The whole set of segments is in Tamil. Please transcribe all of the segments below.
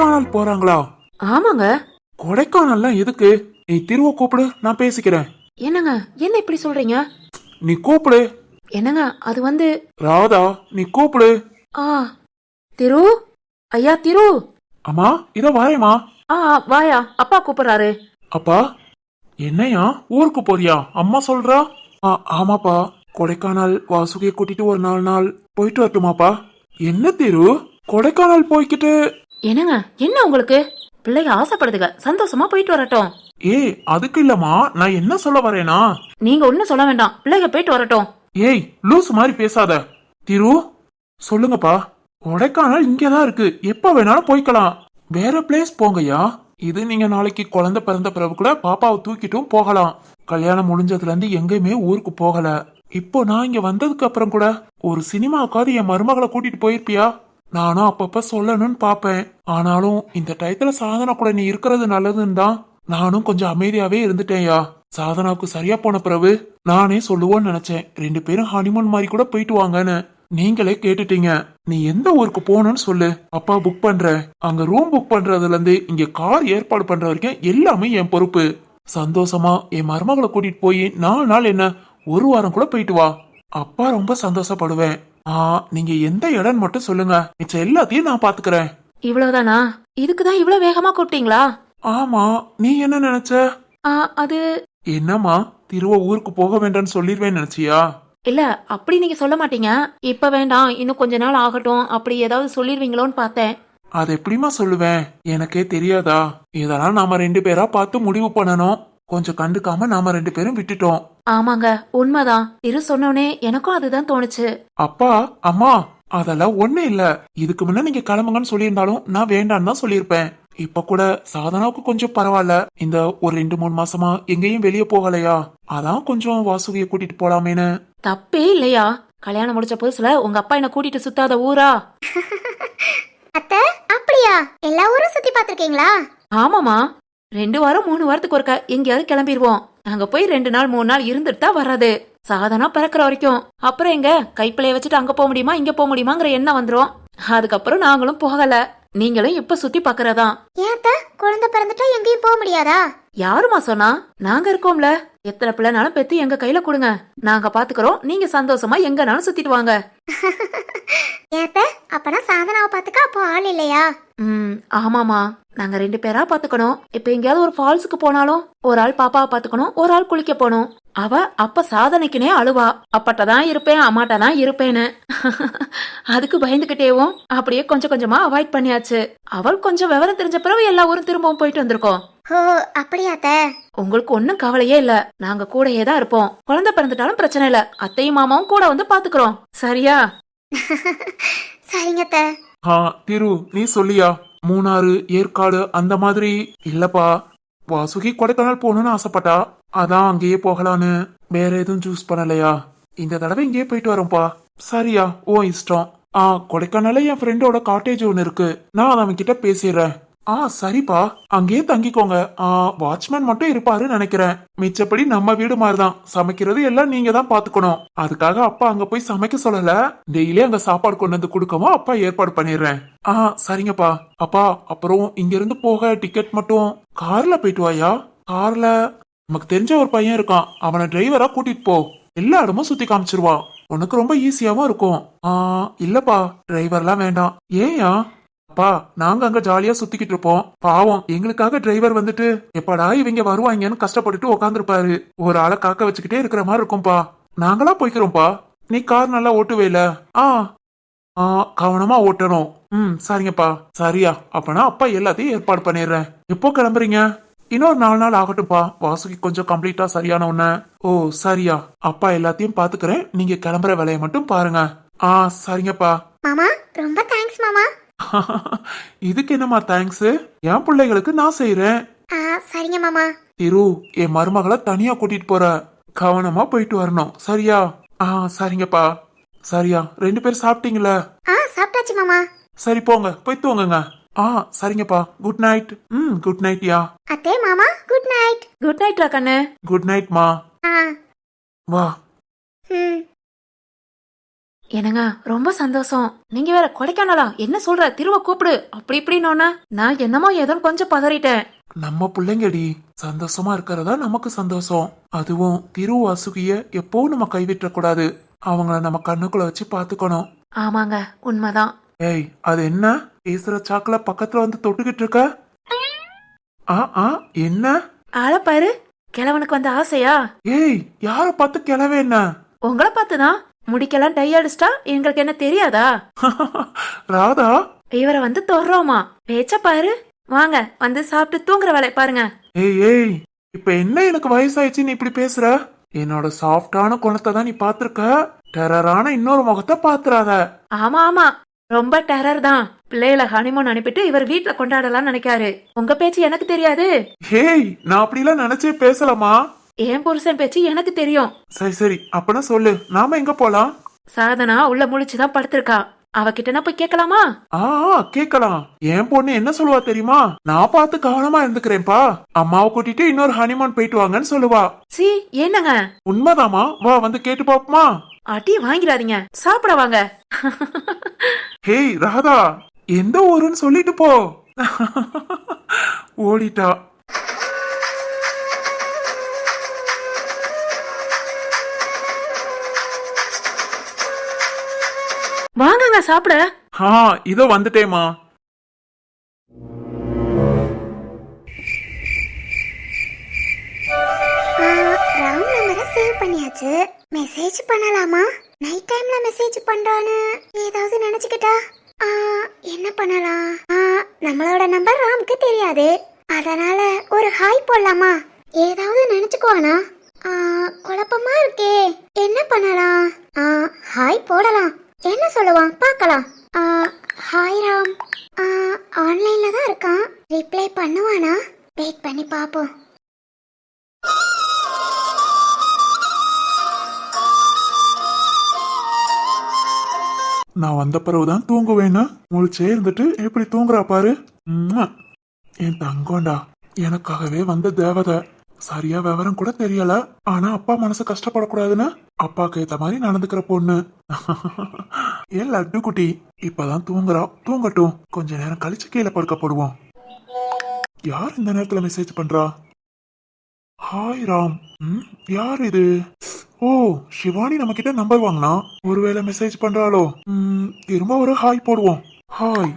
கொடைக்கானல் போறாங்களா? ஆமாங்க. கொடைக்கானல்லாம் எதுக்கு? நீ திருவ கூப்பிடு நான் பேசிக்கிறேன். என்னங்க என்ன இப்படி சொல்றீங்க? நீ கூப்பிடு. என்னங்க அது வந்து ராதா நீ கூப்பிடு. ஆ திரு? ஐயா திரு? அம்மா இத வாரேம்மா. ஆ வாயா அப்பா கூப்பிடுறாரு. அப்பா என்னையா ஊருக்கு போறியா? அம்மா சொல்றா? ஆ, ஆமாப்பா. கொடைக்கானல் வாசுகியை கூட்டிட்டு ஒரு நாலு நாள் போயிட்டு வரட்டுமாப்பா. என்ன திரு? கொடைக்கானல் போய்கிட்டு என்னங்க? என்ன உங்களுக்கு? பிள்ளைங்க ஆசைப்படுதுங்க. சந்தோஷமா போயிட்டு வரட்டும். ஏய் அதுக்கு இல்லம்மா. நான் என்ன சொல்ல வரேனா? நீங்க ஒண்ணும் சொல்ல வேண்டாம். பிள்ளைங்க போயிட்டு வரட்டும். ஏய் லூஸ் மாதிரி பேசாத. திரு சொல்லுங்கப்பா. கொடைக்கானல் இங்கதான் இருக்கு. எப்ப வேணாலும் போய்க்கலாம். வேற பிளேஸ் போங்கய்யா. இது நீங்க நாளைக்கு குழந்தை பிறந்த பிறகு கூட பாப்பாவை தூக்கிட்டும் போகலாம். கல்யாணம் முடிஞ்சதுல இருந்து எங்கேயுமே ஊருக்கு போகல. இப்போ நான் இங்க வந்ததுக்கு அப்புறம் கூட ஒரு சினிமாவுக்காவது என் மருமகளை கூட்டிட்டு போயிருப்பியா? நானும் அப்பப்ப சொல்லணும்னு பாப்பேன். ஆனாலும் இந்த டயத்துல சாதனா கூட நீ இருக்கிறது நல்லதுன்னு தான் நானும் கொஞ்சம் அமைதியாவே இருந்துட்டேன்யா. சாதனாவுக்கு சரியா போன பிறகு நானே சொல்லுவோன்னு நினைச்சேன். ரெண்டு பேரும் ஹனிமூன் மாதிரி கூட போயிட்டு வாங்கன்னு. நீங்களே கேட்டுட்டீங்க. நீ எந்த ஊருக்கு போகணும்னு சொல்லு. அப்பா புக் பண்ற. அங்க ரூம் புக் பண்றதுல இருந்து இங்க கார் ஏற்பாடு பண்ற வரைக்கும் எல்லாமே என் பொறுப்பு. சந்தோஷமா என் மருமகளை கூட்டிட்டு போய் நாலு நாள் என்ன ஒரு வாரம் கூட போயிட்டு வா. அப்பா ரொம்ப சந்தோஷப்படுவேன். நீங்க எந்த இடம்னு மட்டும் சொல்லுங்க. மிச்சம் எல்லாத்தையும் நான் பாத்துக்கிறேன். இவ்வளவுதானா? இதுக்குதான் இவ்வளவு வேகமா கூப்பிட்டீங்களா? ஆமா நீ என்ன நினைச்ச? ஆ அது என்னம்மா திருவ ஊருக்கு போக வேண்டாம்னு சொல்லிருவேன் நினைச்சியா? இல்ல அப்படி நீங்க சொல்ல மாட்டீங்க. இப்ப வேண்டாம் இன்னும் கொஞ்ச நாள் ஆகட்டும் அப்படி ஏதாவது சொல்லிருவீங்களோன்னு பார்த்தேன். அது எப்படிம்மா சொல்லுவேன்? எனக்கே தெரியாதா? இதெல்லாம் நாம ரெண்டு பேரா பார்த்து முடிவு பண்ணணும். கொஞ்சம் கண்டுக்காம நாம ரெண்டு பேரும் விட்டுட்டோம். ஆமாங்க உண்மைதான். திரு சொன்னோனே எனக்கும் அதுதான் தோணுச்சு. அப்பா அம்மா அதெல்லாம் ஒண்ணு இல்ல. இதுக்கு முன்ன நீங்க கிளம்புங்கன்னு சொல்லியிருந்தாலும் நான் வேண்டான்னு தான் சொல்லியிருப்பேன். இப்ப கூட சாதனாவுக்கு கொஞ்சம் பரவாயில்ல. இந்த ஒரு ரெண்டு மூணு மாசமா எங்கேயும் வெளியே போகலையா? அதான் கொஞ்சம் வாசுகிய கூட்டிட்டு போலாமேன்னு. தப்பே இல்லையா? கல்யாணம் முடிச்ச புதுசுல உங்க அப்பா என்ன கூட்டிட்டு சுத்தாத ஊரா? அத்தை அப்படியா? எல்லா ஊரும் சுத்தி பார்த்திருக்கீங்களா? ஆமாமா ரெண்டு வாரம் மூணு வாரத்துக்கு ஒருக்கா எங்கேயாவது கிளம்பிடுவோம் அங்க போய் ரெண்டு நாள் மூணு நாள் இருந்துட்டு தான் வர்றது. சாதனா பிறக்கிற வரைக்கும். அப்புறம் எங்க? கைப்பிள்ளைய வச்சுட்டு அங்க போக முடியுமா இங்க போக முடியுமாங்கிற எண்ணம் வந்துரும். அதுக்கப்புறம் நாங்களும் போகல. நீங்களும் இப்ப சுத்தி பாக்குறதா? ஏன் குழந்தை பிறந்துட்டா எங்கேயும் போக முடியாதா? யாருமா சொன்னா? நாங்க இருக்கோம்ல. எத்தனை பிள்ளைனாலும் பெத்து எங்க கையில கொடுங்க. நாங்க பாத்துக்கிறோம். நீங்க சந்தோஷமா எங்கனாலும் சுத்திட்டு வாங்க. ஏன் அத்தை? அப்பனா சாதனாவை பார்த்துக்க அப்போ ஆள் இல்லையா? ம் ஆமாமா நாங்க ரெண்டு பேரா பாத்துக்கணும். இப்ப எங்கேயாவது ஒரு ஃபால்ஸுக்கு போனாலும் ஒரு ஆள் பாப்பாவை பாத்துக்கணும் ஒரு ஆள் குளிக்க போகணும். அவ அப்ப சாதனைக்குனே அழுவா. அப்பாட்ட தான் இருப்பேன் அம்மாட்ட தான் இருப்பேன்னு. அதுக்கு பயந்துகிட்டேவும் அப்படியே கொஞ்சம் கொஞ்சமா அவாய்ட் பண்ணியாச்சு. அவள் கொஞ்சம் விவரம் தெரிஞ்ச பிறகு எல்லா ஊரும் திரும்பவும் போயிட்டு வந்திருக்கோம். ஓ அப்படியா அத்தை? உங்களுக்கு ஒன்னும் கவலையே இல்ல. நாங்க கூடயே தான் இருப்போம். குழந்தை பிறந்துட்டாலும் பிரச்சனை இல்ல. அத்தையும் மாமாவும் கூட வந்து பாத்துக்கிறோம். சரியா? சரிங்க அத்தை. ஆ திரு நீ சொல்லியா? மூணாறு ஏற்காடு அந்த மாதிரி? இல்லப்பா. வாசுகி கொடைக்கானல் போகணும்னு ஆசைப்பட்டா. அதான் அங்கேயே போகலான்னு வேற எதுவும் சூஸ் பண்ணலையா? இந்த தடவை இங்கேயே போயிட்டு வரோம்ப்பா. சரியா ஓ இஷ்டம். ஆ கொடைக்கானல என் ஃப்ரெண்டோட காட்டேஜ் ஒன்று இருக்கு. நான் அவன் கிட்ட பேசிடுறேன். ஆ சரிப்பா. அங்கேயே தங்கிக்கோங்க. ஆ வாட்ச்மேன் மட்டும் இருப்பாரு நினைக்கிறேன். மிச்சப்படி நம்ம வீடு மாதிரிதான். சமைக்கிறது எல்லாம் நீங்க தான் பாத்துக்கணும் அதுக்காக அப்பா அங்க போய் சமைக்க சொல்லல. டெய்லி அங்க சாப்பாடு கொண்டு வந்து கொடுக்கவும் அப்பா ஏற்பாடு பண்ணிடுறேன். ஆ சரிங்கப்பா. அப்பா அப்புறம் இங்க இருந்து போக டிக்கெட் மட்டும் கார்ல போயிட்டு வாயா? கார்ல நமக்கு தெரிஞ்ச ஒரு பையன் இருக்கான். அவனை டிரைவரா கூட்டிட்டு போ. எல்லா இடமும் சுத்தி காமிச்சிருவான் உனக்கு ரொம்ப ஈஸியாவும் இருக்கும். ஆ இல்லப்பா டிரைவர்லாம் வேண்டாம். ஏயா அப்பா நாங்க அங்க ஜாலியா சுத்திக்கிட்டு இருப்போம். பாவம் எங்களுக்காக டிரைவர் வந்துட்டு எப்படா இவங்க வருவாங்கன்னு கஷ்டப்பட்டுட்டு உக்காந்துருப்பாரு. ஒரு ஆளை காக்க வச்சுக்கிட்டே இருக்கிற மாதிரி இருக்கும்பா. நாங்களா போய்க்கிறோம்ப்பா நீ கார் நல்லா ஓட்டுவேல. ஆ ஆ கவனமா ஓட்டணும். ம் சரிங்கப்பா. சரியா. அப்பனா அப்பா எல்லாத்தையும் ஏற்பாடு பண்ணிடுறேன். எப்போ கிளம்புறீங்க? இன்னொரு நாலு நாள் ஆகட்டும்ப்பா வாசுகி கொஞ்சம் கம்ப்ளீட்டா சரியான உன்ன ஓ சரியா. அப்பா எல்லாத்தையும் பாத்துக்கிறேன். நீங்க கிளம்புற வேலையை மட்டும் பாருங்க. ஆ சரிங்கப்பா. மாமா ரொம்ப தேங்க்ஸ் மாமா. இதுக்கு என்னம்மா தேங்க்ஸ் என் பிள்ளைகளுக்கு நான் செய்றேன். ஆ சரிங்க மாமா. திரு என் மருமகளை தனியா கூட்டிட்டு போற. கவனமா போயிட்டு வரணும். சரியா? ஆ சரிங்கப்பா. சரியா. ரெண்டு பேரும் சாப்பிட்டீங்களா? ஆ சாப்பிட்டாச்சு மாமா. சரி போங்க. போய் தூங்குங்க. ஆ சரிங்கப்பா. குட் நைட் ம் குட் நைட் யா. அத்தே மாமா குட் நைட் குட் நைட்ரா கண்ணு குட் நைட் மா. ஆ. வா. ம். என்னங்க ரொம்ப சந்தோஷம். நீங்க வேற கொடைக்கானலா? என்ன சொல்ற? திருவ கூப்பிடு. அப்படி இப்படின்னு நான் என்னமோ ஏதோ கொஞ்சம் பதறிட்டேன். நம்ம பிள்ளைங்கடி சந்தோஷமா இருக்கிறதா நமக்கு சந்தோஷம். அதுவும் திரு வாசுகிய எப்பவும் நம்ம கைவிட்ட கூடாது அவங்கள நம்ம கண்ணுக்குள்ள வச்சு பாத்துக்கணும் ஆமாங்க உண்மைதான். ஏய் அது என்ன? பேசுற சாக்குல பக்கத்துல வந்து தொட்டுக்கிட்டு இருக்க? ஆ ஆ என்ன? ஆள பாரு கிழவனுக்கு வந்த ஆசையா? ஏய் யார பார்த்து கிளவே என்ன? உங்களை பார்த்துதான் முடிக்கெல்லாம் டை அடிச்சிட்டா எங்களுக்கு என்ன தெரியாதா? ராதா? இவரை வந்து தொடுறோமா? பேச்ச பாரு. வாங்க வந்து சாப்பிட்டு தூங்குற வேலை பாருங்க. ஏய் ஏய் இப்ப என்ன எனக்கு வயசாயிடுச்சு நீ இப்படி பேசுற? என்னோட சாஃப்டான குணத்தை தான் நீ பாத்திருக்க டெரரான இன்னொரு முகத்தை பாத்துறாத ஆமா ஆமா. ரொம்ப டெரர் தான். பிள்ளைகளை ஹனிமூன் அனுப்பிட்டு இவர் வீட்ல கொண்டாடலாம்னு நினைக்காரு. உங்க பேச்சு எனக்கு தெரியாது. ஹேய் நான் அப்படிலாம் நினைச்சே பேசலாமா? என் புருஷன் பேச்சு எனக்கு தெரியும். சரி சரி அப்பனா சொல்லு. நாம எங்க போலாம்? சாதனா உள்ள முழிச்சுதான் படுத்திருக்கா. அவகிட்ட நான் போய் கேட்கலாமா? ஆ கேக்கலாம் என் பொண்ணு என்ன சொல்லுவா தெரியுமா? நான் பார்த்து கவனமா இருந்துக்கிறேன்ப்பா. அம்மாவை கூட்டிட்டு இன்னொரு ஹனிமூன் போயிட்டு வாங்கன்னு சொல்லுவா. சி என்னங்க? உண்மைதாமா வா வந்து கேட்டு பாப்போமா அட்டி வாங்கிடாதீங்க. சாப்பிட வாங்க. ஹேய் ராதா எந்த ஊருன்னு சொல்லிட்டு போ. ஓடிட்டா. வாங்கங்க சாப்பிட. ஆ இதோ வந்துட்டேமா நம்பரை சேவ் பண்ணியாச்சு. மெசேஜ் பண்ணலாமா? நைட் டைம்ல மெசேஜ் பண்றான்னு ஏதாவது நினைச்சுக்கிட்டா ஆ, என்ன பண்ணலாம்? ஆ, நம்மளோட நம்பர் ராம்க்கு தெரியாது. அதனால ஒரு ஹாய் போடலாமா? ஏதாவது நினைச்சுக்குவானா? ஆ, குழப்பமா இருக்கே. என்ன பண்ணலாம்? ஆ, ஹாய் போடலாம். என்ன சொல்லுவான்? பார்க்கலாம். ஆ, ஹாய் ராம். ஆ, ஆன்லைன்ல தான் இருக்கான். ரிப்ளை பண்ணுவானா? வெயிட் பண்ணி பார்ப்போம். நான் வந்த பிறகுதான் தூங்குவேன்னு. முழிச்சே இருந்துட்டு எப்படி தூங்குறா பாரு. உம்மா. என் தங்கம்டா எனக்காகவே வந்த தேவதை. சரியா விவரம் கூட தெரியல. ஆனா அப்பா மனசு கஷ்டப்படக்கூடாதுன்னு அப்பாக்கு ஏத்த மாதிரி நடந்துக்கிற பொண்ணு. ஏன் லட்டு குட்டி? இப்பதான் தூங்குறா. தூங்கட்டும். கொஞ்ச நேரம் கழிச்சு கீழே படுக்க போடுவோம். யார் இந்த நேரத்துல மெசேஜ் பண்றா? ஹாய் ராம். ம், யார் இது? ஓ சிவானி நம்ம கிட்ட நம்பர் வாங்கினா? ஒருவேளை மெசேஜ் பண்றாளோ? திரும்ப ஒரு ஹாய் போடுவோம். ஹாய்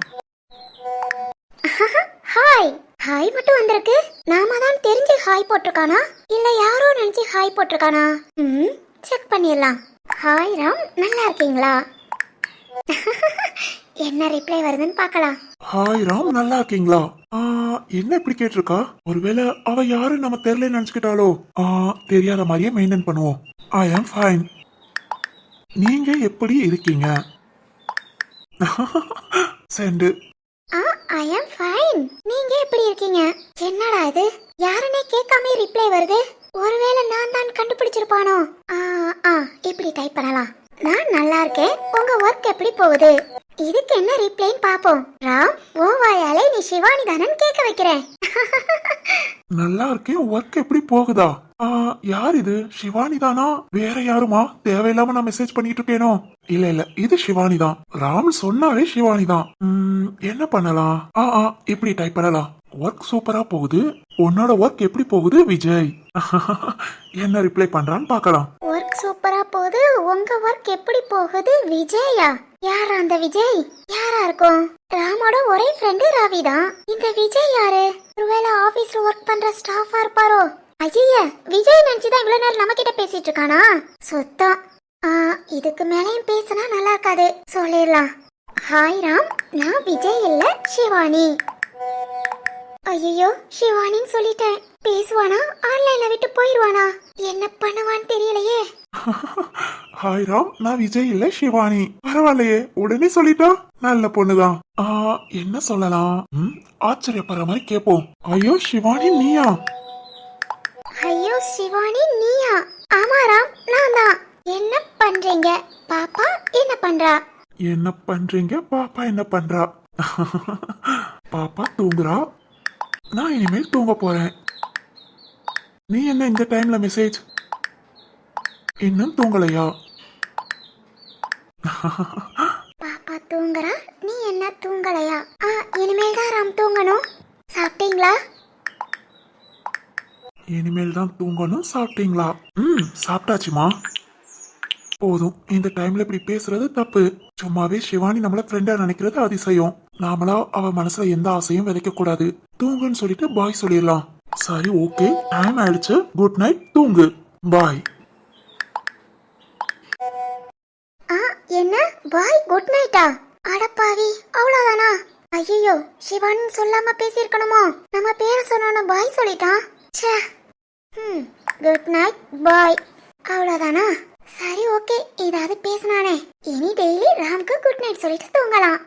ஹாய் ஹாய் மட்டும் வந்திருக்கு. நாம தான் தெரிஞ்சு ஹாய் போட்டிருக்கானா? இல்ல யாரோ நினைச்சு ஹாய் போட்டிருக்கானா? ம் செக் பண்ணிடலாம். ஹாய் ராம் நல்லா இருக்கீங்களா? என்ன ரிப்ளை வருதுன்னு பார்க்கலாம். ஹாய் ராம் நல்லா இருக்கீங்களா? ஆ, என்ன இப்படி கேட்டிருக்கா? ஒருவேளை அவ யாரு நம்ம தெரியல நினைச்சுக்கிட்டாளோ ஆ, தெரியாத மாதிரியே மெயின்டைன் பண்ணுவோம். ஐ ஆம் ஃபைன் நீங்க எப்படி இருக்கீங்க? Cent ah I am fine நீங்க எப்படி இருக்கீங்க? என்னடா இது? யாருன்னே கேட்காம ரிப்ளை வருது. ஒருவேளை நான் தான் கண்டுபிடிச்சிருப்பானோ? ஆ ஆ இப்படி டைப் பண்ணலாம். நான் நல்லா இருக்கேன். உங்க ஒர்க் எப்படி போகுது? இதுக்கு என்ன ரிப்ளைன்னு பாப்போம். ராம் ஓ வாயாலே நீ சிவானி தானன்னு கேட்க வைக்கிறேன். நல்லா இருக்கேன் ஒர்க் எப்படி போகுதா? ஆ, யார் இது? சிவானி தானா? வேற யாருமா? தேவையில்லாம நான் மெசேஜ் பண்ணிட்டு இருக்கேனோ? இல்ல இல்ல இது சிவானி தான். ராம் சொன்னாலே சிவானி தான். என்ன பண்ணலாம்? ஆ ஆ இப்படி டைப் பண்ணலாம். ஒர்க் சூப்பரா போகுது. உன்னோட ஒர்க் எப்படி போகுது விஜய்? என்ன ரிப்ளை பண்றான்னு பார்க்கலாம் ஒர்க் சூப்பரா போகுது. உங்க ஒர்க் எப்படி போகுது விஜயா? யார் அந்த விஜய்? யாரா இருக்கும்? ராமோட ஒரே ஃப்ரெண்டு ராவி தான். இந்த விஜய் யாரு? ஒருவேளை ஆபீஸ்ல ஒர்க் பண்ற ஸ்டாஃபா இருப்பாரோ? ஐய விஜய் நினைச்சுதான் இவ்வளவு நேரம் நம்ம கிட்ட பேசிட்டு இருக்கானா? சுத்தம். ஆ, இதுக்கு மேலேயும் பேசினா நல்லா இருக்காது. சொல்லிடலாம். ஹாய் ராம் நான் விஜய் இல்ல சிவானி ஐயோ சிவானின்னு சொல்லிட்டேன். பேசுவானா? ஆன்லைன்ல விட்டு போயிருவானா என்ன பண்ணுவான்னு தெரியலையே. ஹாய் ராம் நான் விஜய் இல்ல சிவானி பரவாயில்லையே உடனே சொல்லிட்டா? நல்ல பொண்ணுதான். ஆ, என்ன சொல்லலாம்? ஆச்சரியப்படுற மாதிரி கேப்போம். ஐயோ சிவானி நீயா? ஐயோ சிவானி நீயா? ஆமா ராம் நான் தான் என்ன பண்றீங்க? பாப்பா என்ன பண்றா? என்ன பண்றீங்க? பாப்பா என்ன பண்றா? பாப்பா தூங்குறா? நான் இனிமேல் தூங்க போறேன். நீ என்ன இந்த டைம்ல மெசேஜ் இன்னும் தூங்கலையா? பாப்பா தூங்குறா. நீ என்ன தூங்கலையா? ஆ இனிமேல் தான் ராம் தூங்கணும். சாப்பிட்டீங்களா? இனிமேல் தான் தூங்கணும். சாப்பிட்டீங்களா? ம் சாப்பிட்டாச்சுமா. போதும். இந்த டைம்ல இப்படி பேசுறது தப்பு. சும்மாவே சிவானி நம்மள ஃப்ரெண்டா நினைக்கிறது அதிசயம். நாமளா அவ மனசுல எந்த ஆசையும் விதைக்க கூடாது தூங்குன்னு சொல்லிட்டு பாய் சொல்லிடலாம். சரி ஓகே டைம் ஆயிடுச்சு. குட் நைட் தூங்கு. பாய் ஆ என்ன? பாய் குட் நைட்டா அடப்பாவி அவ்வளவுதானா? ஐயோ சிவானி சொல்லாம பேசியிருக்கணுமோ? நம்ம பேரை சொன்னோன்னு பாய் சொல்லிட்டான். ச்சே. ம் குட் நைட் பாய். அவ்வளவுதானா? சரி ஓகே ஏதாவது பேசினானே. இனி டெய்லி ராம்க்கு குட் நைட் சொல்லிட்டு தூங்கலாம்.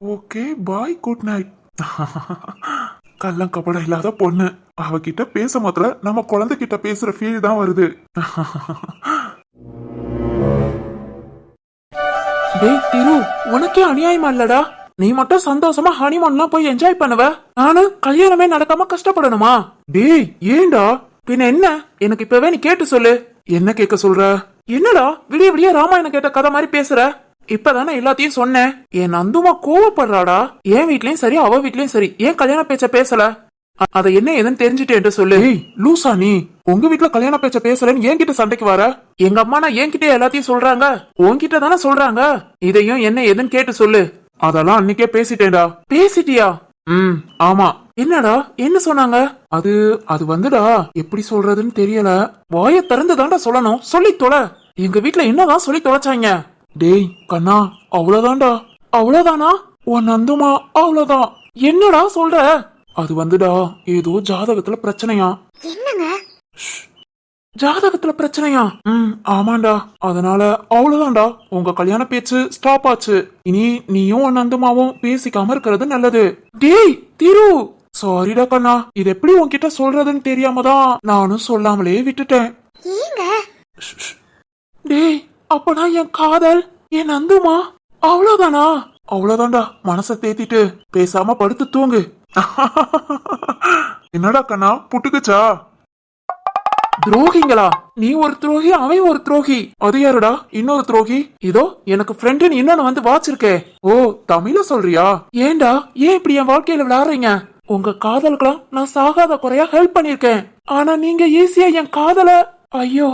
ஓகே பாய் குட் நைட் கள்ளம் கபடம் இல்லாத பொண்ணு. அவகிட்ட பேச மாத்திர நம்ம குழந்தைகிட்ட பேசுற ஃபீல் தான் வருது. டேய் திரு உனக்கே அநியாயமா இல்லடா? நீ மட்டும் சந்தோஷமா ஹனிமூன்லாம் போய் என்ஜாய் பண்ணுவ? நானு கல்யாணமே நடக்காம கஷ்டப்படணுமா? டேய் ஏண்டா பின்ன என்ன? எனக்கு இப்பவே நீ கேட்டு சொல்லு. என்ன கேட்க சொல்ற? என்னடா விடிய விடிய ராமாயணம் கேட்ட கதை மாதிரி பேசுற? இப்பதானே எல்லாத்தையும் சொன்னேன். என் நந்துமா கோவப்படுறாடா? என் வீட்லயும் சரி அவ வீட்லயும் சரி. ஏன் கல்யாண பேச்ச பேசல? அத என்ன ஏதுன்னு தெரிஞ்சுட்டு சொல்லு. லூசா நீ உங்க வீட்ல கல்யாண பேச்ச பேசலன்னு என்கிட்ட சண்டைக்கு வர? எங்க அம்மா நான் என்கிட்ட எல்லாத்தையும் சொல்றாங்க. உன்கிட்ட தானே சொல்றாங்க. இதையும் என்ன ஏதுன்னு கேட்டு சொல்லு. அதெல்லாம் அன்னைக்கே பேசிட்டேன்டா. பேசிட்டியா? ம் ஆமா. என்னடா? என்ன சொன்னாங்க? அது அது வந்துடா. எப்படி சொல்றதுன்னு தெரியல. வாய திறந்து தாண்டா சொல்லணும். சொல்லி தொலை. எங்க வீட்ல என்னதான் சொல்லி தொலைச்சாங்க? டேய் கண்ணா அவ்வளவுதான்டா. அவ்வளவுதானா? உன் நந்துமா அவ்வளவுதான். என்னடா சொல்ற? அது வந்துடா ஏதோ ஜாதகத்துல பிரச்சனையா? என்னங்க? ஜாதகத்துல பிரச்சனையா? ம் ஆமாண்டா. அதனால அவ்வளவுதான்டா. உங்க கல்யாண பேச்சு ஸ்டாப் ஆச்சு. இனி நீயும் உன் நந்துமாவும் பேசிக்காம இருக்கிறது நல்லது. டேய் திரு! சாரிடா கண்ணா. இது எப்படி உன்கிட்ட சொல்றதுன்னு தெரியாம தான் நானும் சொல்லாமலே விட்டுட்டேன். ஏங்க. டேய் அப்பனா என் காதல் என் நந்துமா? அவ்வளவுதானா? அவ்வளவுதான்டா மனச தேத்திட்டு பேசாம படுத்து தூங்கு. என்னடா கண்ணா புட்டுக்குச்சா? துரோகிங்களா? நீ ஒரு துரோகி அவன் ஒரு துரோகி. அது யாருடா? இன்னொரு துரோகி? இதோ எனக்கு ஃப்ரெண்டுன்னு இன்னொன்னு வந்து வாச்சிருக்கே ஓ தமிழ சொல்றியா? ஏன்டா ஏன் இப்படி என் வாழ்க்கையில விளையாடுறீங்க? உங்க காதலுக்கெல்லாம் நான் சாகாத குறையா ஹெல்ப் பண்ணிருக்கேன் ஆனா நீங்க ஈஸியா என் காதல ஐயோ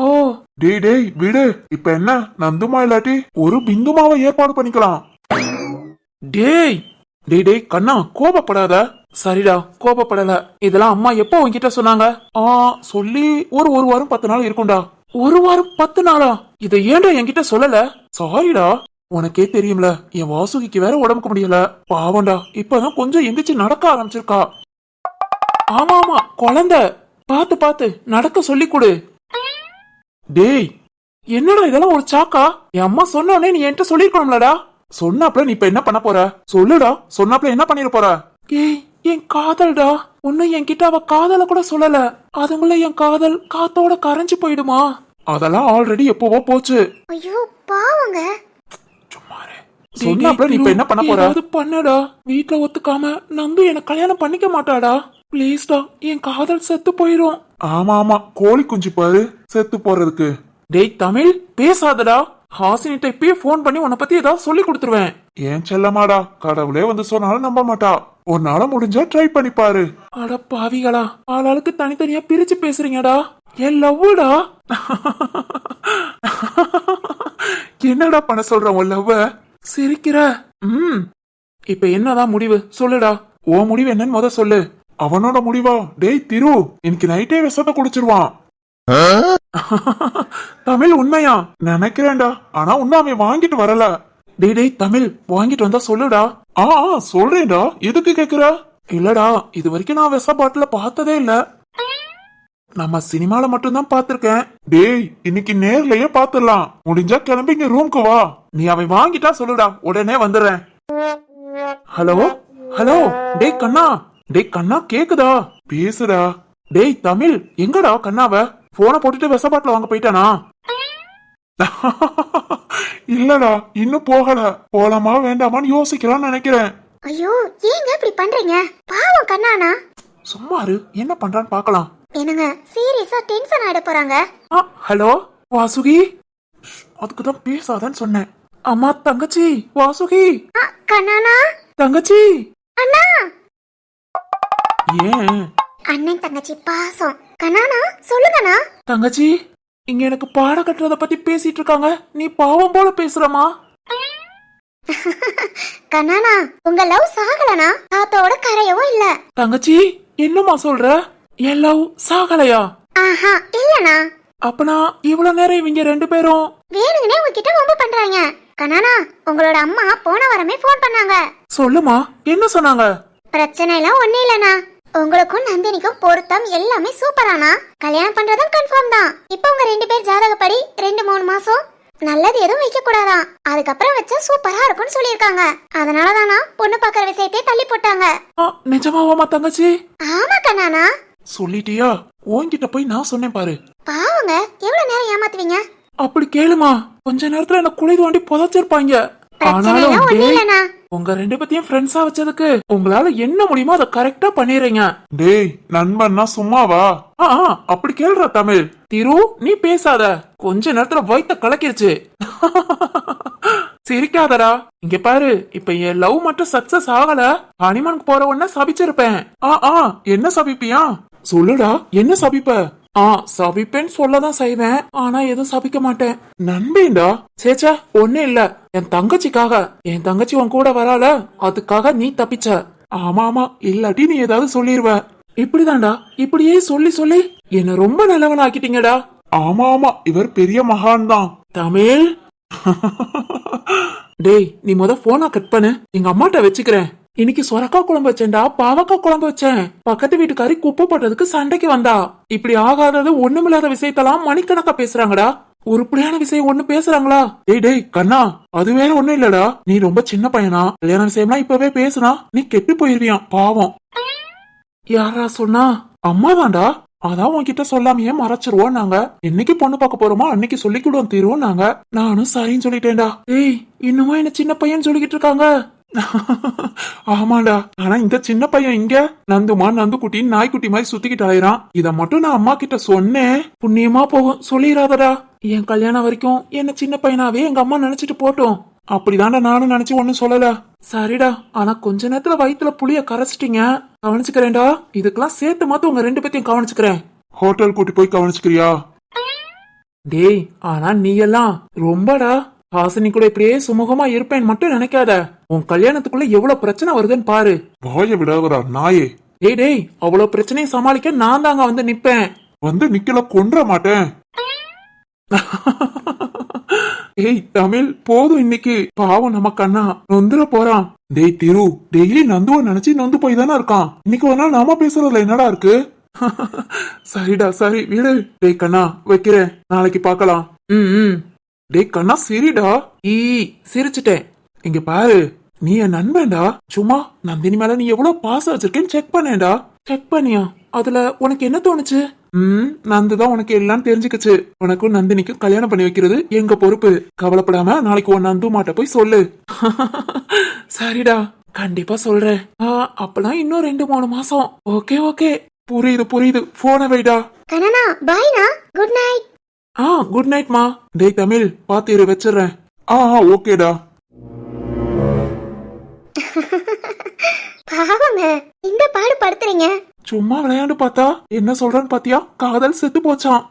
டேய் டேய் விடு. இப்ப என்ன? நந்துமா இல்லாட்டி ஒரு பிந்துமாவை ஏற்பாடு பண்ணிக்கலாம். டேய். டேய் டேய் கண்ணா கோபப்படாத. சரிடா கோபப்படல. இதெல்லாம் அம்மா எப்போ உன்கிட்ட சொன்னாங்க? ஆ சொல்லி ஒரு ஒரு வாரம் பத்து நாள் இருக்கும்டா. ஒரு வாரம் பத்து நாளா? இதை ஏன்டா என்கிட்ட சொல்லல? சாரிடா. உனக்கே தெரியும்ல என் வாசுகிக்கு வேற உடம்புக்கு முடியல. பாவம்டா இப்பதான் கொஞ்சம் எந்திரிச்சு நடக்க ஆரம்பிச்சிருக்கா. ஆமா ஆமா குழந்தை. பாத்து பாத்து நடக்க சொல்லி கொடு. டேய் என்னடா இதெல்லாம் ஒரு சாக்கா? என் அம்மா சொன்னோடனே நீ என்கிட்ட சொல்லிருக்கணும்லடா சொன்னாப்ல நீ இப்ப என்ன பண்ண போற? சொல்லுடா சொன்னாப்ல என்ன பண்ணிட போற? ஏய் என் காதல்டா. ஒன்னும் என்கிட்ட அவ காதல கூட சொல்லல. அதுங்கள என் காதல் காத்தோட கரைஞ்சு போயிடுமா? அதெல்லாம் ஆல்ரெடி எப்பவோ போச்சு. ஐயோ பாவங்க. சும்மாரு சொன்னாப்ல நீ இப்ப என்ன பண்ண போற? அது பண்ணடா. வீட்ல ஒத்துக்காம நந்து எனக்கு கல்யாணம் பண்ணிக்க மாட்டாடா. ப்ளீஸ்டா என் காதல் செத்து போயிரும். ஆமா ஆமா கோழி குஞ்சு பாரு செத்து போறதுக்கு. டேய் தமிழ் பேசாதடா. ஹாசினிட்ட இப்பயே ஃபோன் பண்ணி உன்னை பத்தி ஏதாவது சொல்லி கொடுத்துருவேன். ஏன் செல்லமாடா கடவுளே வந்து சொன்னாலும் நம்ப மாட்டா. உன்னால முடிஞ்சா ட்ரை பண்ணி பாரு. அட பாவிகளா ஆளாளுக்கு தனித்தனியா பிரிச்சு பேசுறீங்கடா. என் லவ்வுடா? என்னடா பண்ண சொல்ற உன் லவ்வ? சிரிக்கிற. ம். இப்ப என்னதான் முடிவு? சொல்லுடா. ஓ முடிவு என்னன்னு முத சொல்லு. அவனோட முடிவா? டேய் திரு இன்னைக்கு நைட்டே விஷத்தை குடிச்சிருவான். தமிழ் உண்மையா? நினைக்கிறேன்டா. ஆனா உண்மை அவன் வாங்கிட்டு வரல. டேய் டேய் தமிழ் வாங்கிட்டு வந்தா சொல்லுடா. ஆ ஆ, சொல்றேன்டா. எதுக்கு கேக்குற? இல்லடா இது வரைக்கும் நான் விஷ பாட்டில பார்த்ததே இல்ல. நம்ம சினிமால மட்டும்தான் பாத்திருக்கேன் டேய் இன்னைக்கு நேர்லயே பாத்துடலாம் முடிஞ்சா கிளம்பி இங்க ரூம்க்கு வா. நீ அவன் வாங்கிட்டா சொல்லுடா. உடனே வந்துடுறேன். ஹலோ? ஹலோ? டேய் கண்ணா. டேய் கண்ணா கேக்குதா? பேசுடா. டேய் தமிழ் எங்கடா கண்ணாவ? போனை போட்டுட்டு விஷ பாட்டில வாங்க போயிட்டானா? இல்லடா இன்னும் போகல. போலாமா வேண்டாமான்னு யோசிக்கலாம்னு நினைக்கிறேன். ஐயோ ஏங்க இப்படி பண்றீங்க? பாவம் கண்ணானா சும்மா இரு என்ன பண்றான்னு பார்க்கலாம் என்னங்க சீரியஸா டென்ஷன் ஆயிட போறாங்க? ஹலோ வாசுகி? அதுக்கு தான் பேசாதன்னு சொன்னேன். அம்மா தங்கச்சி வாசுகி? ஆ, கண்ணானா தங்கச்சி? அண்ணா! ஏன்? அண்ணன் தங்கச்சி பாசம். கண்ணானா சொல்லுங்கண்ணா. தங்கச்சி இங்க எனக்கு பாட கட்டுறத பத்தி பேசிட்டு இருக்காங்க. நீ பாவம் போல பேசுறமா கண்ணானா உங்க லவ் சாகலனா காத்தோட கரையவும் இல்ல. தங்கச்சி என்னம்மா சொல்ற? என் லவ் சாகலையா? ஆஹா இல்லனா அப்பனா இவ்வளவு நேரம் இவங்க ரெண்டு பேரும் வேணுங்கனே உங்ககிட்ட ரொம்ப பண்றாங்க. கண்ணானா உங்களோட அம்மா போன வாரமே ஃபோன் பண்ணாங்க. சொல்லுமா என்ன சொன்னாங்க? பிரச்சனை எல்லாம் ஒண்ணு இல்லனா உங்களுக்கும் நந்தினிக்கும் பொருத்தம் எல்லாமே சூப்பரானா கல்யாணம் பண்றதும் கன்ஃபார்ம் தான். இப்போ உங்க ரெண்டு பேர் ஜாதகப்படி ரெண்டு மூணு மாசம்? நல்லது எதுவும் வைக்க கூடாதாம் அதுக்கப்புறம் வச்சா சூப்பரா இருக்கும்னு சொல்லியிருக்காங்க. அதனாலதானா? பொண்ணு பாக்குற விஷயத்தையே தள்ளி போட்டாங்க. நிஜமாவாமா தங்கச்சி? ஆமா கண்ணானா சொல்லிட்டியா? உன்கிட்ட போய் நான் சொன்னேன் பாரு. பாவங்க எவ்வளவு நேரம் ஏமாத்துவீங்க? அப்படி கேளுமா. கொஞ்ச நேரத்துல என்ன குழி தோண்டி புதைச்சிருப்பாங்க. பிரச்சனை உங்க ரெண்டு பத்தியும் ஃப்ரெண்ட்ஸா வச்சதுக்கு உங்களால என்ன முடியுமோ அதை கரெக்டா பண்ணிடுறீங்க. டேய் நண்பன்னா சும்மாவா? ஆ ஆ, அப்படி கேளுடா தமிழ். திரு நீ பேசாத. கொஞ்ச நேரத்துல வயித்த கலக்கிருச்சு. சிரிக்காதடா. இங்க பாரு இப்ப என் லவ் மட்டும் சக்சஸ் ஆகல. ஹனிமனுக்கு போற உடனே சபிச்சிருப்பேன். ஆ ஆ என்ன சபிப்பியா? சொல்லுடா என்ன சபிப்ப? ஆ சபிப்பேன்னு சொல்லதான் செய்வேன். ஆனா எதுவும் சபிக்க மாட்டேன். நண்பேண்டா? சேச்சா ஒண்ணு இல்ல. என் தங்கச்சிக்காக. என் தங்கச்சி உன் கூட வரால அதுக்காக நீ தப்பிச்ச. ஆமா ஆமா. இல்லாட்டி நீ ஏதாவது சொல்லிருவ. இப்படிதான்டா. இப்படியே சொல்லி சொல்லி. என்ன ரொம்ப நல்லவன் ஆக்கிட்டீங்கடா. ஆமா ஆமா. இவர் பெரிய மகான் தான் தமிழ்? டேய் நீ முத போனா கட் பண்ணு. எங்க அம்மாட்ட வச்சுக்கிறேன். இன்னைக்கு சொரக்கா குழம்பு வச்சேன்டா பாவக்கா குழம்பு வச்சேன். பக்கத்து வீட்டுக்காரி குப்பை போட்டதுக்கு சண்டைக்கு வந்தா. இப்படி ஆகாதது ஒண்ணுமில்லாத விஷயத்தெல்லாம் மணிக்கணக்கா பேசுறாங்கடா. உருப்படியான விஷயம் ஒண்ணு பேசுறாங்களா? டேய் டேய் கண்ணா அது வேற ஒண்ணும் இல்லடா. நீ ரொம்ப சின்ன பையனா? கல்யாண விஷயம்லாம் இப்பவே பேசுனா நீ கெட்டு போயிருவியான் பாவம். யாரா சொன்னா? அம்மா தான்டா. அதான் உன்கிட்ட சொல்லாமையே மறைச்சிருவோம் நாங்க என்னைக்கு பொண்ணு பார்க்க போறோமோ அன்னைக்கு சொல்லிக்கிடுவோம் தீருவோம் நாங்க நானும் சரின்னு சொல்லிட்டேன்டா. ஏய் இன்னுமா என்ன சின்ன பையன் சொல்லிக்கிட்டு இருக்காங்க? ஆமாடா ஆனா இந்த சின்ன பையன் இங்க? நந்துமா நந்துக்குட்டி நாய்க்குட்டி மாதிரி சுத்திக்கிட்டு ஆயிரான் இத மட்டும் நான் அம்மா கிட்ட சொன்னேன். புண்ணியமா போகும். சொல்லிடாதடா என் கல்யாணம் வரைக்கும் என்ன சின்ன பையனாவே எங்க அம்மா நினைச்சிட்டு போட்டோம். அப்படிதான்டா நானும் நினைச்சு ஒண்ணும் சொல்லல. சரிடா. ஆனா கொஞ்ச நேரத்துல வயித்துல புளிய கரைச்சிட்டீங்க. கவனிச்சுக்கிறேன்டா. இதுக்கெல்லாம் சேர்த்து மாத்த உங்க ரெண்டு பேத்தையும் கவனிச்சுக்கிறேன். ஹோட்டல் கூட்டி போய் கவனிச்சுக்கிறியா? டேய் ஆனா நீ எல்லாம் ரொம்படா. ஹாசினி கூட இப்படியே சுமூகமா இருப்பேன் மட்டும் நினைக்காத. உன் கல்யாணத்துக்குள்ள எவ்வளவு பிரச்சனை வருதுன்னு பாரு. வாய விடாதடா நாயே. டேய் டேய் அவ்வளவு பிரச்சனையை சமாளிக்க நான் தாங்க வந்து நிப்பேன். வந்து நிக்கல கொன்ற மாட்டேன். ஏய் தமிழ் போதும் இன்னைக்கு. பாவம் நம்ம கண்ணா நொந்துர போறான். டேய் திரு டெய்லி நந்துவ நினைச்சு நொந்து போய் தானே இருக்கான். இன்னைக்கு ஒரு நாள் நாம பேசுறதுல என்னடா இருக்கு? சரிடா சரி விடு. டேய் கண்ணா வைக்கிறேன். நாளைக்கு பார்க்கலாம். ம் ம். டே கண்ணா சிரிடா. ஈ சிரிச்சிட்டேன். இங்க பாரு நீ என் நண்பன்டா. சும்மா நந்தினி மேல நீ எவ்வளவு பாசம் வச்சிருக்கேன்னு செக் பண்ணேன்டா. செக் பண்ணியா? அதுல உனக்கு என்ன தோணுச்சு? ம் நந்து தான் உனக்கு எல்லாம் தெரிஞ்சுக்கிச்சு. உனக்கும் நந்தினிக்கும் கல்யாணம் பண்ணி வைக்கிறது எங்க பொறுப்பு? கவலைப்படாம நாளைக்கு உன் நந்து மாட்ட போய் சொல்லு. சரிடா கண்டிப்பா சொல்றேன். ஆ, இன்னும் ரெண்டு மூணு மாசம். Okay okay. புரியுது புரியுது. போன வைடா. கண்ணனா பாய்னா குட் நைட் ஆ குட் நைட் மா. டேய் தமிழ் பாத்து இரு வச்சிடுறேன். ஆ ஓகேடா பாவங்க இந்த பாடு படுத்துறீங்க. சும்மா விளையாண்டு பார்த்தா என்ன சொல்றான்னு பாத்தியா? காதல் செத்து போச்சான்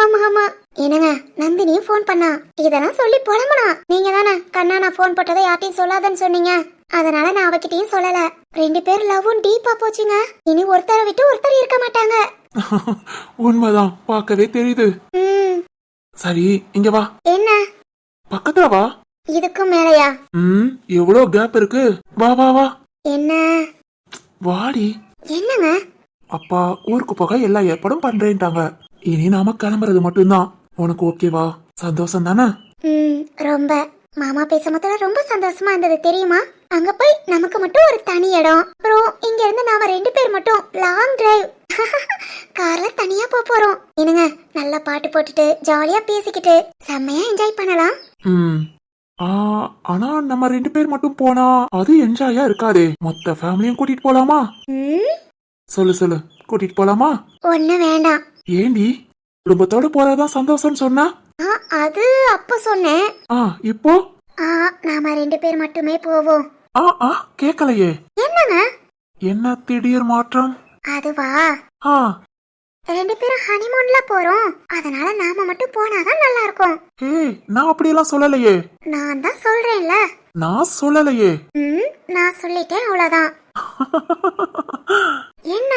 ஆமா ஆமா. என்னங்க நந்தினியும் ஃபோன் பண்ணா. இதெல்லாம் சொல்லி புலம்புனா. நீங்க தானே கண்ணா நான் ஃபோன் போட்டதை யார்ட்டையும் சொல்லாதன்னு சொன்னீங்க. அதனால நான் அவகிட்டயும் சொல்லல. ரெண்டு பேரும் லவ்வும் டீப்பா போச்சுங்க. இனி ஒருத்தரை விட்டு ஒருத்தர் இருக்க மாட்டாங்க. உண்மைதான். பார்க்கவே தெரியுது. சரி இங்க வா. என்ன? பக்கத்துல வா. இதுக்கும் மேலையா? ம் எவ்வளவு கேப் இருக்கு. வா வா வா. என்ன? வாடி. என்னங்க? அப்பா ஊருக்கு போக எல்லா ஏற்பாடும் பண்றேன்ட்டாங்க. இனி நாம கிளம்புறது மட்டும்தான். உனக்கு ஓகேவா சந்தோஷம் தானே? ரொம்ப. மாமா பேசும்போது ரொம்ப சந்தோஷமா இருந்தது தெரியுமா? அங்க போய் நமக்கு மட்டும் ஒரு தனி இடம். அப்புறம் இங்க இருந்து நாம ரெண்டு பேர் மட்டும் லாங் டிரைவ் கார்ல தனியா போக போறோம். என்னங்க நல்ல பாட்டு போட்டுட்டு ஜாலியா பேசிக்கிட்டு செம்மையா என்ஜாய் பண்ணலாம். ஆனா நம்ம ரெண்டு பேர் மட்டும் போனா அது என்ஜாயா இருக்காதே. மொத்த ஃபேமிலியும் கூட்டிட்டு போலாமா? சொல்லு சொல்லு. கூட்டிட்டு போலாமா? ஒண்ணு வேண்டாம். ஏண்டி? குடும்பத்தோட போறதான் சந்தோஷம் சொன்னா? அது அப்ப சொன்னேன். ஆ இப்போ? ஆ நாம ரெண்டு பேர் மட்டுமே போவோம். ஆ ஆ கேக்கலையே. என்னங்க? என்ன திடீர் மாற்றம்? அதுவா? ஆ. ரெண்டு பேரும் ஹனிமூன்ல போறோம். அதனால நாம மட்டும் போனாதான் நல்லா இருக்கும் ஏய் நான் அப்படியெல்லாம் சொல்லலையே. நான் தான் சொல்றேன்ல. நான் சொல்லலையே. ம் நான் சொல்லிட்டேன் அவ்வளவுதான். என்ன?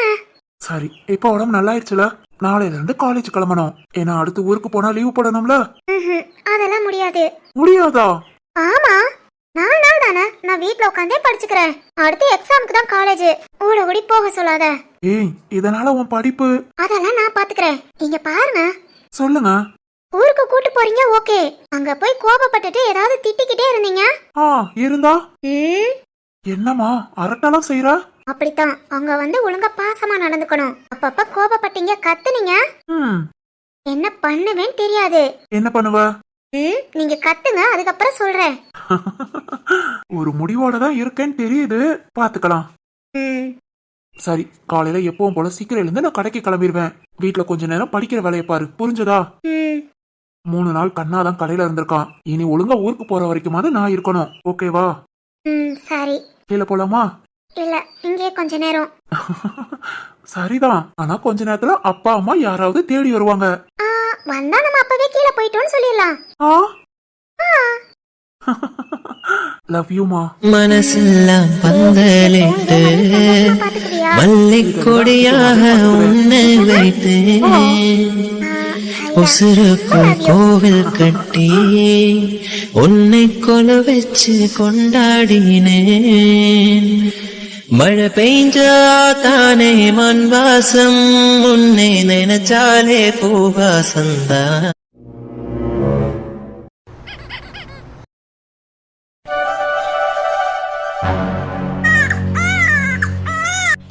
சரி இப்போ உடம்பு நல்லா ஆயிடுச்சுல நாளையில இருந்து காலேஜ் கிளம்பணும். ஏன்னா அடுத்து ஊருக்கு போனா லீவ் போடணும்ல. அதெல்லாம் முடியாது. முடியாதா? ஆமா. நாலு நாள் தானே. நான் வீட்ல உட்காந்தே படிச்சுக்கிறேன். அடுத்து எக்ஸாமுக்கு தான் காலேஜ் ஊட ஓடி போக சொல்லாத. ஏய் இதனால உன் படிப்பு? அதெல்லாம் நான் பாத்துக்கிறேன். இங்க பாருங்க. சொல்லுங்க. ஊருக்கு கூட்டு போறீங்க ஓகே. அங்க போய் கோபப்பட்டுட்டு ஏதாவது திட்டிக்கிட்டே இருந்தீங்க? ஆ இருந்தா? ம். என்னம்மா அரட்டெல்லாம் செய்யற அப்படித்தான். அங்க வந்து ஒழுங்கா பாசமா நடந்துக்கணும். அப்பப்ப கோபப்பட்டீங்க கத்துனீங்க. என்ன பண்ணுவேன்னு தெரியாது. என்ன பண்ணுவ? ம் நீங்க கத்துங்க அதுக்கப்புறம் சொல்றேன். ஒரு முடிவோட தான் இருக்கேன்னு தெரியுது. பாத்துக்கலாம். ம். சரி காலையில எப்பவும் போல சீக்கிரம் எழுந்து நான் கடைக்கு கிளம்பிடுவேன் வீட்ல கொஞ்ச நேரம் படிக்கிற வேலையை பாரு புரிஞ்சதா? மூணு நாள் கண்ணாதான் கடையில இருந்திருக்கான். இனி ஒழுங்கா ஊருக்கு போற வரைக்குமாவது நான் இருக்கணும். ஓகேவா? சரி. கீழே போலாமா? இல்ல இங்கே கொஞ்ச நேரம். சரிதான். ஆனா கொஞ்ச நேரத்துல அப்பா அம்மா யாராவது தேடி வருவாங்க. வந்தா நம்ம அப்பவே கீழே போயிட்டோம்னு சொல்லிடலாம். லவ் யூமா மனசெல்லாம் பந்தலிட்டு மல்லை கொடியாக உன்னை வைத்து. உசுருக்குள் கோவில் கட்டி உன்னை கொல வச்சு கொண்டாடினேன். மழை பெஞ்சா தானே மண் வாசம் உன்னை நினைச்சாலே பூவாசந்தா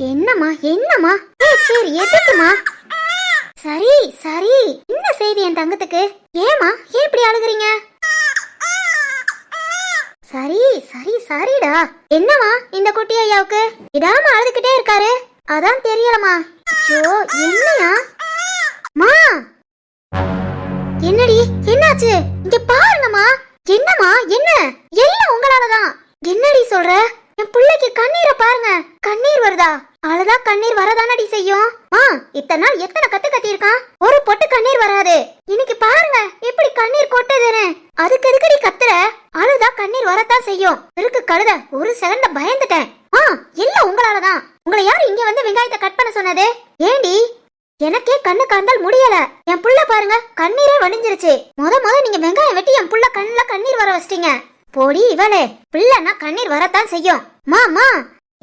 என்னம்மா என்னம்மா? சரி எதுக்குமா சரி சரி. என்ன செய்தி என் தங்கத்துக்கு? ஏமா ஏன் இப்படி அழுகுறீங்க? சரி சரி சரிடா. என்னம்மா இந்த குட்டி ஐயாவுக்கு? விடாம அழுதுகிட்டே இருக்காரு. அதான் தெரியலமா ஐயோ என்னையா? மா! என்னடி என்னாச்சு? இங்க பாருங்கம்மா. என்னம்மா என்ன? எல்லாம் உங்களாலதான். என்னடி சொல்ற? என் பிள்ளைக்கு கண்ணீரை பாருங்க. கண்ணீர் வருதா? அழுதா கண்ணீர் வரதானடி செய்யும்? ஆ இத்தனை நாள் எத்தனை கத்து கத்திருக்கான் ஒரு பொட்டு கண்ணீர் வராது. இன்னைக்கு பாருங்க எப்படி கண்ணீர் கொட்டுதுன்னு. அதுக்கு எதுக்கடி கத்துற? அழுதா கண்ணீர் வரத்தான் செய்யும். இருக்கு கழுத ஒரு செகண்ட பயந்துட்டேன். ஆ எல்லாம் உங்களாலதான். உங்களை யார் இங்க வந்து வெங்காயத்தை கட் பண்ண சொன்னது? ஏண்டி? எனக்கே கண்ணு காந்தால் முடியல. என் புள்ள பாருங்க கண்ணீரே வடிஞ்சிருச்சு. முத முத நீங்க வெங்காயம் வெட்டி என் புள்ள கண்ணுல கண்ணீர் வர வச்சிட்டீங்க. போடி இவளே பிள்ளைன்னா கண்ணீர் வரத்தான் செய்யும். மாமா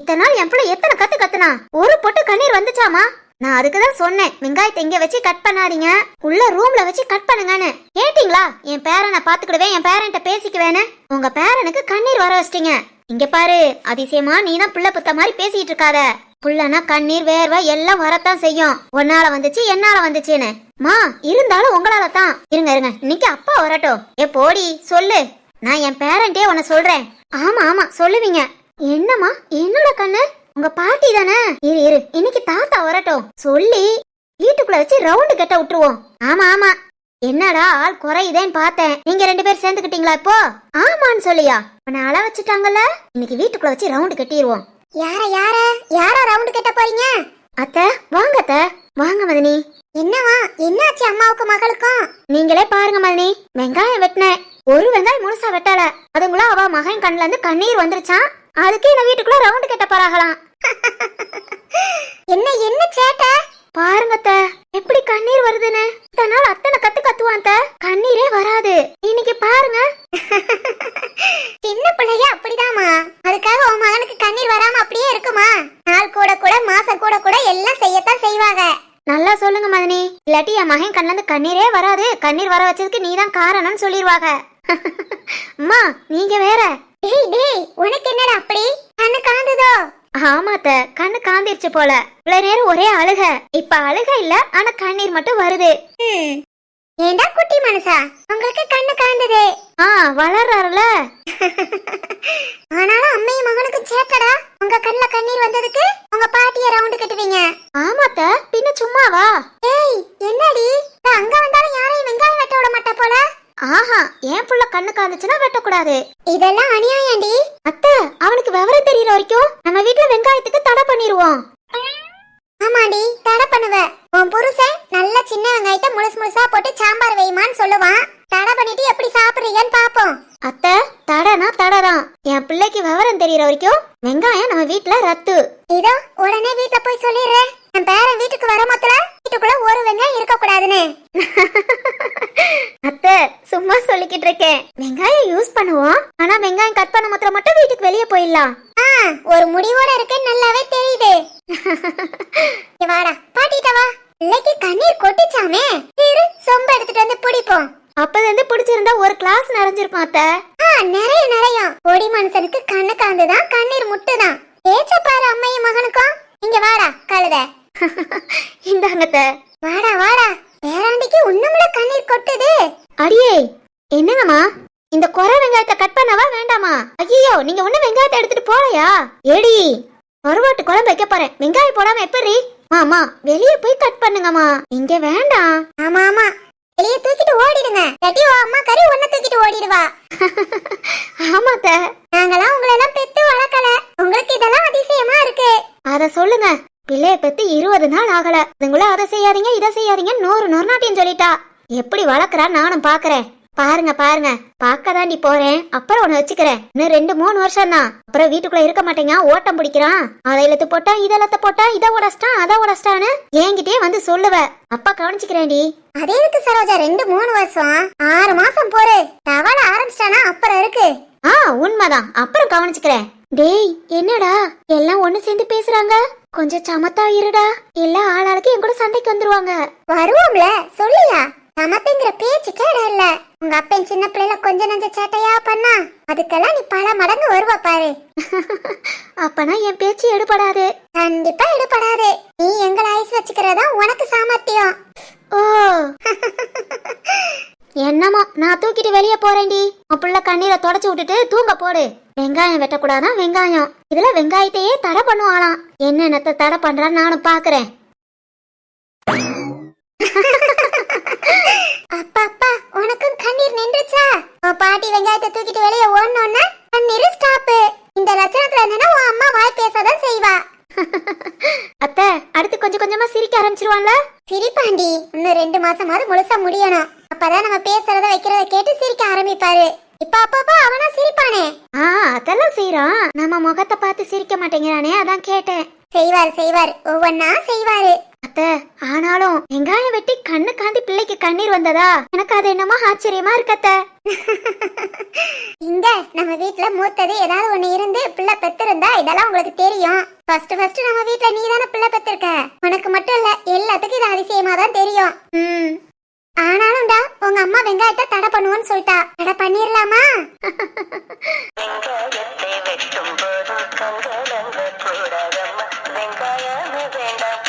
இத்தனை நாள் என் பிள்ளை எத்தனை கத்து கத்துனா? ஒரு பொட்டு கண்ணீர் வந்துச்சாமா? நான் அதுக்கு தான் சொன்னேன். வெங்காயத்தை இங்க வச்சு கட் பண்ணாதீங்க. உள்ள ரூம்ல வச்சு கட் பண்ணுங்கன்னு. கேட்டிங்களா? என் பேரனை பாத்துக்கிடுவேன் என் பேரன்ட்ட பேசிக்குவேன்னு. உங்க பேரனுக்கு கண்ணீர் வர வச்சிட்டீங்க. இங்க பாரு அதிசயமா நீ தான் புள்ள புத்த மாதிரி பேசிட்டு இருக்காத. புள்ளனா கண்ணீர் வேர்வை எல்லாம் வரத்தான் செய்யும். உன்னால வந்துச்சு என்னால வந்துச்சுன்னு. மா இருந்தாலும் உங்களால தான் இருங்க இருங்க. இன்னைக்கு அப்பா வரட்டும். ஏ போடி சொல்லு. நான் என் பேரண்டே உன்னை சொல்றேன். ஆமா ஆமா சொல்லுவீங்க. என்னம்மா? என்னோட கண்ணு? உங்க பாட்டி தானே? இரு இரு. இன்னைக்கு தாத்தா வரட்டும். சொல்லி வீட்டுக்குள்ள வச்சு ரவுண்டு கட்ட விட்டுருவோம். ஆமா ஆமா. என்னடா ஆள் குறையுதேன்னு பார்த்தேன். நீங்க ரெண்டு பேரும் சேர்ந்துக்கிட்டீங்களா இப்போ? ஆமான்னு சொல்லியா? உன்னை அள வச்சுட்டாங்கல்ல? இன்னைக்கு வீட்டுக்குள்ள வச்சு ரவுண்டு கட்டிடுவோம் யார யார? யார ரவுண்டு கட்ட போறீங்க? அத்த வாங்க அத்த. வாங்க மதனி. என்னவா? என்னாச்சு அம்மாவுக்கு மகளுக்கும்? நீங்களே பாருங்க மதனி. வெங்காயம் வெட்டினேன். ஒரு வெங்காயம் முழுசா வெட்டல. அதுங்களா அவ மகன் கண்ணுல இருந்து கண்ணீர் வந்துருச்சான் அதுக்கு இந்த வீட்டுக்குள்ள ரவுண்டு கட்ட போறாங்களாம். என்ன என்ன சேட்டை? பாருங்க எப்படி கண்ணீர் வருதுன்னு. இத்தனை நாள் அத்தனை கத்து கத்துவான் கண்ணீரே வராது. இன்னைக்கு பாருங்க. சின்ன பிள்ளைய அப்படிதாம்மா. அதுக்காக உன் மகனுக்கு கண்ணீர் வராம அப்படியே இருக்குமா? நாள் கூட கூட மாசம் கூட கூட எல்லாம் செய்யத்தான் செய்வாங்க. நல்லா சொல்லுங்க மதனி. இல்லாட்டி என் மகன் கண்ணுல கண்ணீரே வராது. கண்ணீர் வர வச்சதுக்கு நீதான் காரணம்னு சொல்லிடுவாங்க அம்மா நீங்க வேற. டேய் டேய் உனக்கு என்னடா அப்படி? கண்ணு காந்துதோ ஆமாத்த கண்ணு காந்திருச்சு போல. இவ்வளவு நேரம் ஒரே அழுக. இப்ப அழுக இல்ல ஆனா கண்ணீர் மட்டும் வருது. ஏண்டா குட்டி மனசா உங்களுக்கு கண்ணு காந்ததே ஆ வளர்றாருல. ஆனாலும் அம்மையும் மகனுக்கு சேர்க்கடா உங்க கண்ணுல கண்ணீர் வந்ததுக்கு உங்க பாட்டிய ரவுண்டு கட்டுவீங்க. ஆமாத்த பின்ன சும்மாவா? ஏய் என்னடி? அங்க வந்தாலும் யாரையும் வெங்காயம் வெட்ட விட மாட்டா போல? ஆஹா ஏன் புள்ள கண்ணு காந்துச்சுன்னா வெட்டக்கூடாது. இதெல்லாம் அநியாயம்டி. அத்தை அவனுக்கு விவரம் தெரியற வரைக்கும் நம்ம வீட்டுல வெங்காயத்துக்கு தடை பண்ணிருவோம். ஆமாடி தடை பண்ணுவ. உன் புருஷன் நல்ல சின்ன வெங்காயத்தை முழுசு முழுசா போட்டு சாம்பார் வைமான்னு சொல்லுவான். தடை பண்ணிட்டு எப்படி சாப்பிடுறீங்கன்னு பாப்போம். அத்தை தடைனா தடை தான் என் பிள்ளைக்கு விவரம் தெரியற வரைக்கும் வெங்காயம் நம்ம வீட்ல ரத்து இதோ உடனே வீட்ல போய் சொல்லிடுறேன் என் பேரன் வீட்டுக்கு வர மொத்தல வீட்டுக்குள்ள ஒரு வெங்காயம் இருக்க கூடாதுன்னு அத்தை சும்மா சொல்லிக்கிட்டு இருக்கேன் வெங்காயம் யூஸ் பண்ணுவோம் ஆனா வெங்காயம் கட் பண்ண மாத்திரம் மட்டும் வீட்டுக்கு வெளியே போயிடலாம் ஆ ஒரு முடிவோட இருக்குன்னு நல்லாவே தெரியுது இங்க வாடா பாட்டிட்ட வா பிள்ளைக்கு கண்ணீர் கொட்டுச்சாமே இரு சொம்ப எடுத்துட்டு வந்து பிடிப்போம் அப்பல இருந்து பிடிச்சிருந்தா ஒரு கிளாஸ் நிறைஞ்சிருக்கும் அத்தை ஆ நிறைய நிறைய. பொடி மனுஷனுக்கு கண்ணு காந்துதான் கண்ணீர் முட்டுதான். பேச்ச பாரு அம்மையும் மகனுக்கும். இங்க வாடா கழுத. இந்தாங்க அத்தை. வாடா வாடா. பேராண்டிக்கு ஒண்ணுமில்ல கண்ணீர் கொட்டுது. அடியே என்னங்கம்மா? இந்த குறை வெங்காயத்தை கட் பண்ணவா வேண்டாமா? ஐயோ நீங்க ஒண்ணு வெங்காயத்தை எடுத்துட்டு போலையா? ஏடி கருவாட்டு குழம்பு வைக்க போறேன். வெங்காயம் போடாம எப்படி மாமா வெளியே போய் கட் பண்ணுங்கம்மா. இங்க வேண்டாம். ஆமா ஆமா. வெளிய தூக்கிட்டு ஓடிடுங்க. உன் அம்மா கறி ஒன்ன தூக்கிட்டு ஓடிடுவா. ஆமாத்த. நாங்கெல்லாம் உங்களை எல்லாம் பெத்து வளர்க்கல. உங்களுக்கு இதெல்லாம் அதிசயமா இருக்கு. அத சொல்லுங்க. பிள்ளைய பெத்து இருபது நாள் ஆகல. அதுங்குள்ள அதை செய்யாதீங்க இதை செய்யாதீங்க நூறு நொறுநாட்டியம் சொல்லிட்டா. எப்படி வளர்க்கறா நானும் பாக்குறேன். பாருங்க பாருங்க. பார்க்க தாண்டி போறேன். அப்புறம் உன்னை வச்சுக்கிறேன். இன்னும் ரெண்டு மூணு வருஷம் தான் அப்புறம் வீட்டுக்குள்ள இருக்க மாட்டேங்க. ஓட்டம் பிடிக்கிறான். அதை இழுத்து போட்டா இதை இழுத்து போட்டா இதை உடச்சிட்டான் அதை உடச்சிட்டான்னு என்கிட்டயே வந்து சொல்லுவ. அப்பா கவனிச்சுக்கிறேன்டி. அதே இருக்கு சரோஜா? ரெண்டு மூணு வருஷம். ஆறு மாசம் போரு. தவள ஆரம்பிச்சிட்டானா? அப்புறம் இருக்கு. ஆ உண்மைதான். அப்புறம் கவனிச்சுக்கிறேன். டேய் என்னடா? எல்லாம் ஒண்ணு சேர்ந்து பேசுறாங்க. கொஞ்சம் சமத்தா இருடா. இல்ல ஆளாளுக்கு என் கூட சண்டைக்கு வந்துருவாங்க. வருவோம்ல. சொல்லியா? சமத்துங்கிற பேச்சுக்கே இடம் இல்ல உங்க அப்பன் சின்ன பிள்ளைல கொஞ்ச நஞ்ச சேட்டையா பண்ணா? அதுக்கெல்லாம் நீ பல மடங்கு வருவ பாரு. அப்பனா என் பேச்சு எடுபடாது. கண்டிப்பா எடுபடாது. நீ எங்களை ஐஸ் வச்சுக்கிறதா உனக்கு சாமர்த்தியம். ஓ. என்னமோ நான் தூக்கிட்டு வெளியே போறேன்டி. உன் புள்ள கண்ணீரை தொடச்சு விட்டுட்டு தூங்க போடு. வெங்காயம் வெட்டக்கூடாதான் வெங்காயம். இதுல வெங்காயத்தையே தடை பண்ணுவாளாம் என்னென்னத்தை தடை பண்றான்னு நானும் பாக்குறேன். அப்பா அப்பா உனக்கும் கண்ணீர் நின்றுச்சா? உன் பாட்டி வெங்காயத்தை தூக்கிட்டு வெளியே ஓடணும்னா கண்ணீர் ஸ்டாப் இந்த லட்சணத்துல என்னன்னா உன் அம்மா வாய் பேசதான் செய்வா. அத்தை அடுத்து கொஞ்சம் கொஞ்சமா சிரிக்க ஆரம்பிச்சிருவான்ல? சிரிப்பாண்டி இன்னும் ரெண்டு மாசமாவது முழுசா முடியணும். அப்பதான் நம்ம பேசுறத வைக்கிறத கேட்டு சிரிக்க ஆரம்பிப்பாரு. இப்ப அப்பப்பா அவனா சிரிப்பானே. ஆ அதெல்லாம் செய்யறான் நம்ம முகத்தை பார்த்து சிரிக்க மாட்டேங்கிறானே அதான் கேட்டேன். செய்வார் செய்வார். ஒவ்வொன்னா செய்வாரு. அத்தை ஆனாலும் வெங்காயம் வெட்டி கண்ணு காந்தி பிள்ளைக்கு கண்ணீர் வந்ததா? எனக்கு அது என்னமோ ஆச்சரியமா இருக்கத்த இங்க நம்ம வீட்ல மூத்தது ஏதாவது ஒண்ணு இருந்து பிள்ளை பெத்திருந்தா இதெல்லாம் உங்களுக்கு தெரியும். ஃபர்ஸ்ட் ஃபர்ஸ்ட் நம்ம வீட்ல நீ தானே பிள்ளை பெத்திருக்க? உனக்கு மட்டும் இல்ல எல்லாத்துக்கும் இது அதிசயமா தான் தெரியும். ம். ஆனாலும்டா உங்க அம்மா வெங்காயத்தை தடை பண்ணுவோன்னு சொல்லிட்டா. தடை பண்ணிடலாமா வெங்காயத்தை வெட்டும் போது கங்கலங்க கூடாதம்மா வெங்காயம் வேண்டாம்